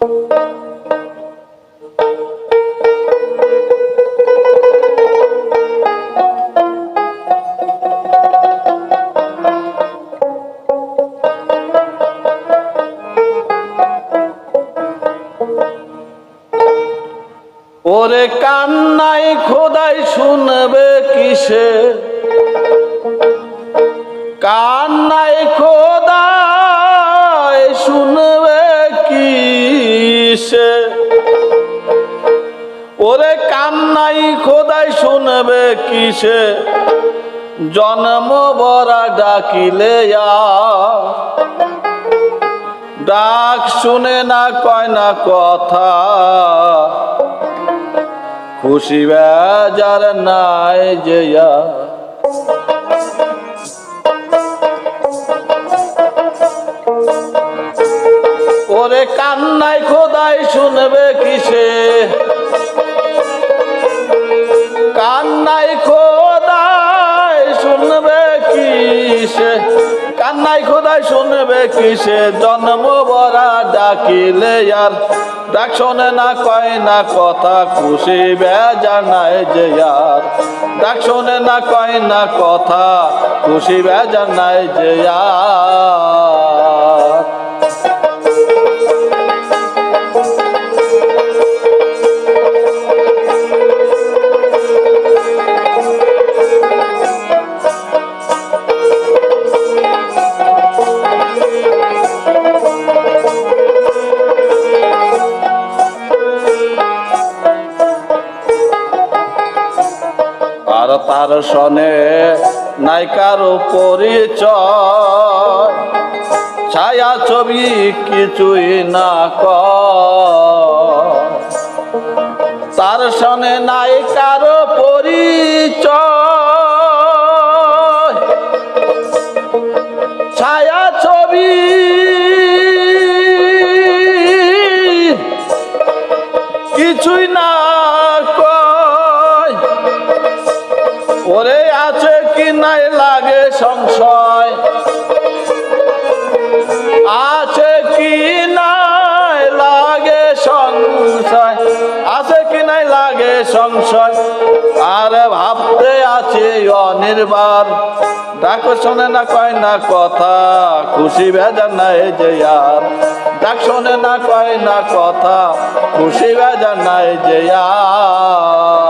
ওরে কান্নাই খোদাই শুনবে কিসে? কান্নাই খোদাই শুনবে খোদাই শুনবে কিসে? জন্ম বরা ডাকিলে ডাক শুনে না কয় না কথা। খুশি বেজার নাই যে। ওরে কান্নাই খোদাই শুনবে কিসে? খোদাই শুনবে কিসে? কান্নাই খোদাই শুনবে কিসে? জন্ম বরা ডাকিলে আর ডাক শোনে না, কয় না কথা, খুশি বেজার নাই যে আর। ডাক শোনে না, কয় না কথা, খুশি বেজার নাই যে আর। তার সনে নাই পরিচয়। ছায়া ছবি কিছুই না ক তার সনে নাই পরিচয়। আছে কি নাই লাগে সংশয়? আছে কি নাই লাগে সংশয়? আর ভাবতে আছে অনির্বার ডাক শোনে না কয় না কথা, খুশি বেজার নাই যে আর ডাক শোনে না কয় না কথা, খুশি বেজার নাই যে আর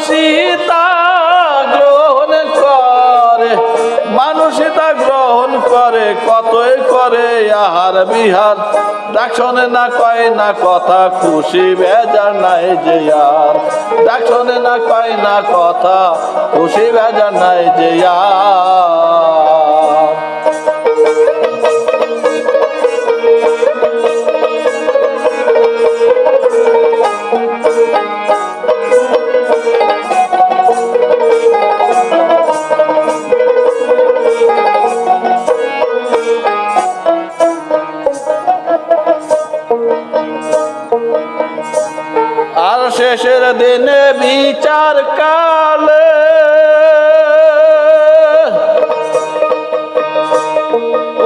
মানুষই তা গ্রহণ করে, মানুষ সীতা গ্রহণ করে, কতই করে আহার বিহার। ডাকশনে না কয় না কথা, খুশি বেজার নাই যে আর। ডাকশনে না কয় না কথা, খুশি বেজার নাই যে আর। বিচার কালে।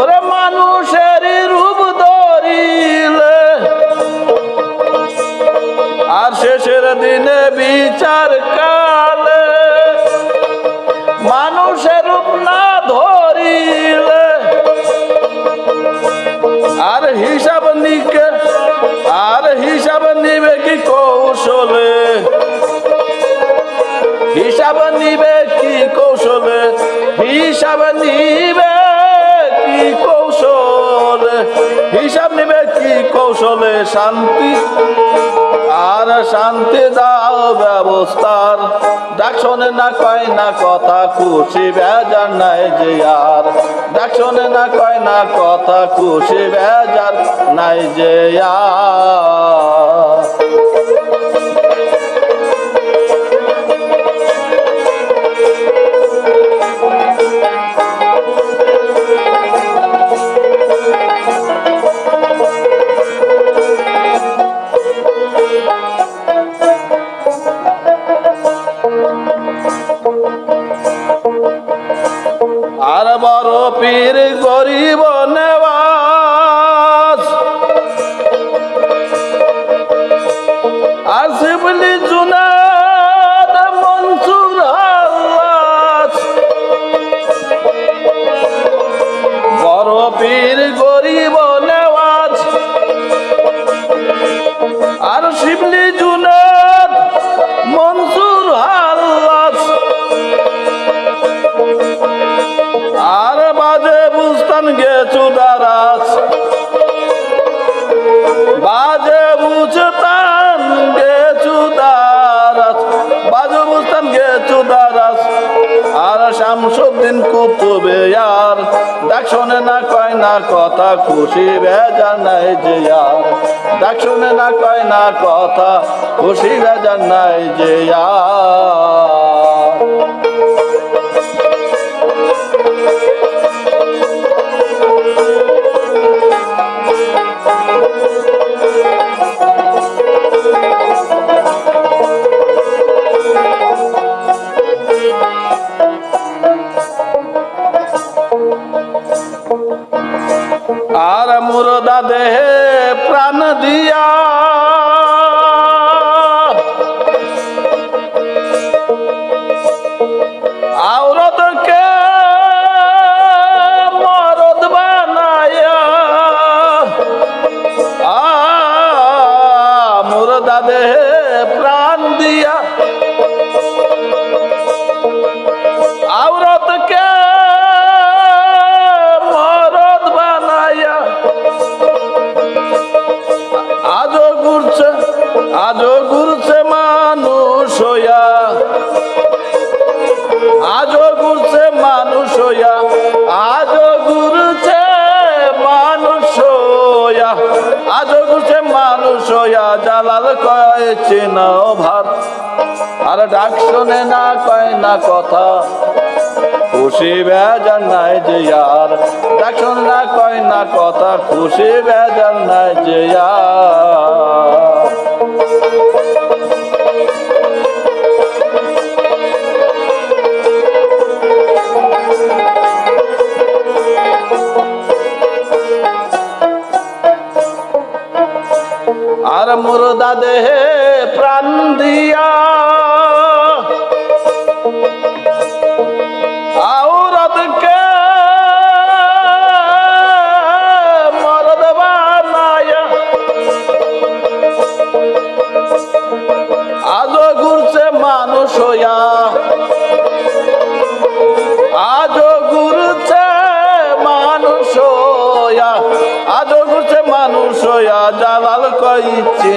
ওরে মানুষের রূপ ধরিলে। আর শেষের দিনে বিচার কালে মানুষের রূপ না ধরিলে। আর হিসাব নিকে কৌশলে শান্তি, আর শান্তি দাও ব্যবস্থার। ডাক শোনে না কয় না কথা, খুশি বেজার নাই যে আর। ডাক শোনে না কয় না কথা, খুশি বেজার নাই যে আর। পীর গরিব শোনে না কয় না কথা, খুশি বেজার নাই যে আর। ডাক শোনে না কয় না কথা, খুশি বেজার নাই যে আর। આવરો તો হইয়া বুঝে মানুষ হইয়া জালাল কয় চেনাও ভাত। আর ডাক শোনে না কয়, না কথা। খুশি বেজার নাই যে আর। ডাক না কয়, না কথা। খুশি বেজার নাই যে আর।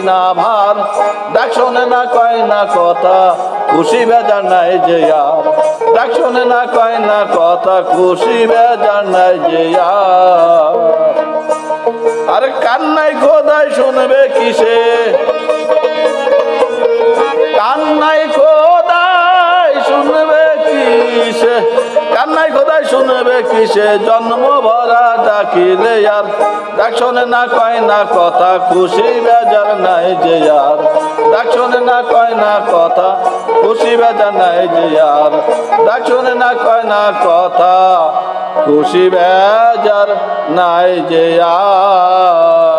না ভার? ডাক শোনে না কয় না কথা, খুশি বেজার নাই যে আর ডাক শোনে না কয় না কথা, খুশি বেজার নাই যে আর কান্নাই খোদাই শুনবে কিসে? কান্নাই শুনবে কিসে? কান্নাই খোদাই শুনবে কিসে? জন্ম ভরা ডাকিলে আর। ডাক শোনে না, কয় না, কথা খুশি বেজার নাই যে আর। ডাক শোনে না, কয় না, কথা খুশি বেজার নাই যে আর। ডাক শোনে না, কয় না, কথা খুশি বেজার নাই যে আর।